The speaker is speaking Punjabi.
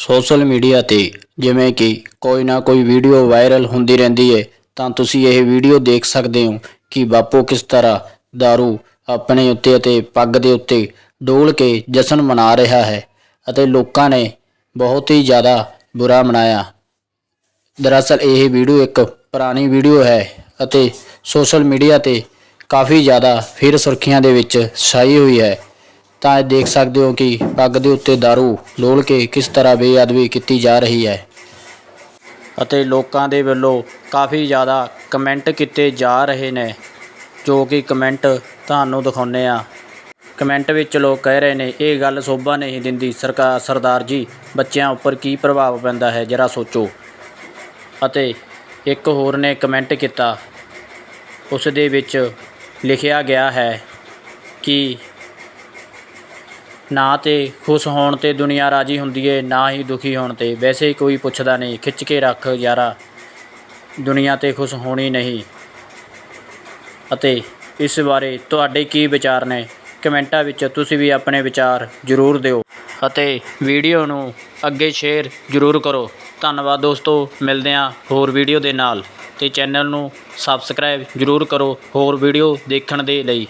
ਸੋਸ਼ਲ ਮੀਡੀਆ ਤੇ, ਜਿਵੇਂ ਕਿ ਕੋਈ ਨਾ ਕੋਈ ਵੀਡੀਓ ਵਾਇਰਲ ਹੁੰਦੀ ਰਹਿੰਦੀ ਹੈ ਤਾਂ ਤੁਸੀਂ ਇਹ ਵੀਡੀਓ ਦੇਖ ਸਕਦੇ ਹੋ ਕਿ ਬਾਪੂ ਕਿਸ ਤਰ੍ਹਾਂ दारू ਆਪਣੇ ਉੱਤੇ ਅਤੇ ਪੱਗ ਦੇ ਉੱਤੇ ਡੋਲ ਕੇ ਜਸ਼ਨ ਮਨਾ ਰਿਹਾ ਹੈ ਅਤੇ ਲੋਕਾਂ ਨੇ ਬਹੁਤ ਹੀ ਜ਼ਿਆਦਾ ਬੁਰਾ ਮਨਾਇਆ। ਦਰਅਸਲ ਇਹ ਵੀਡੀਓ ਇੱਕ ਪੁਰਾਣੀ ਵੀਡੀਓ ਹੈ ਅਤੇ ਸੋਸ਼ਲ ਮੀਡੀਆ ਤੇ ਕਾਫੀ ਜ਼ਿਆਦਾ ਫਿਰ ਸੁਰਖੀਆਂ ਦੇ ਵਿੱਚ ਛਾਈ ਹੋਈ ਹੈ। ਤਾਂ ਇਹ ਦੇਖ ਸਕਦੇ ਹੋ ਕਿ ਪੱਗ ਦੇ ਉੱਤੇ दारू ਡੋਲ ਕੇ ਕਿਸ ਤਰ੍ਹਾਂ ਬੇਅਦਬੀ ਕੀਤੀ ਜਾ ਰਹੀ ਹੈ। ਅਤੇ ਲੋਕਾਂ ਦੇ ਵੱਲੋਂ ਕਾਫੀ ਜ਼ਿਆਦਾ ਕਮੈਂਟ ਕੀਤੇ ਜਾ ਰਹੇ ਨੇ, ਜੋ ਕਿ ਕਮੈਂਟ ਤੁਹਾਨੂੰ ਦਿਖਾਉਂਦੇ ਆ ਕਮੈਂਟ ਵਿੱਚ ਲੋਕ ਕਹਿ ਰਹੇ ਨੇ, ਇਹ ਗੱਲ ਸੋਭਾ ਨਹੀਂ ਦਿੰਦੀ ਸਰਕਾਰ ਸਰਦਾਰ ਜੀ, ਬੱਚਿਆਂ ਉੱਪਰ ਕੀ ਪ੍ਰਭਾਵ ਪੈਂਦਾ ਹੈ, ਜਰਾ ਸੋਚੋ। ਅਤੇ ਇੱਕ ਹੋਰ ਨੇ ਕਮੈਂਟ ਕੀਤਾ, ਉਸ ਦੇ ਵਿੱਚ ਲਿਖਿਆ ਗਿਆ ਹੈ ਕਿ ਨਾ ਤਾਂ ਖੁਸ਼ ਹੋਣ ਤੇ ਦੁਨੀਆ ਰਾਜੀ ਹੁੰਦੀ ਹੈ ਨਾ ਹੀ ਦੁਖੀ ਹੋਣ ਤੇ। ਵੈਸੇ ਕੋਈ ਪੁੱਛਦਾ ਨਹੀਂ, ਖਿੱਚ ਕੇ ਰੱਖ ਯਾਰਾ। ਦੁਨੀਆ ਤੇ ਖੁਸ਼ ਹੋਣੀ ਨਹੀਂ। ਅਤੇ ਇਸ ਬਾਰੇ ਤੁਹਾਡੇ ਕੀ ਵਿਚਾਰ ਨੇ? ਕਮੈਂਟਾਂ ਵਿੱਚ ਤੁਸੀਂ ਵੀ ਆਪਣੇ ਵਿਚਾਰ ਜ਼ਰੂਰ ਦਿਓ। ਅਤੇ ਵੀਡੀਓ ਨੂੰ ਅੱਗੇ ਸ਼ੇਅਰ ਜ਼ਰੂਰ ਕਰੋ। ਧੰਨਵਾਦ ਦੋਸਤੋ, ਮਿਲਦੇ ਹਾਂ ਹੋਰ ਵੀਡੀਓ ਦੇ ਨਾਲ। ਅਤੇ ਚੈਨਲ ਨੂੰ ਸਬਸਕ੍ਰਾਈਬ ਜ਼ਰੂਰ ਕਰੋ ਹੋਰ ਵੀਡੀਓ ਦੇਖਣ ਦੇ ਲਈ।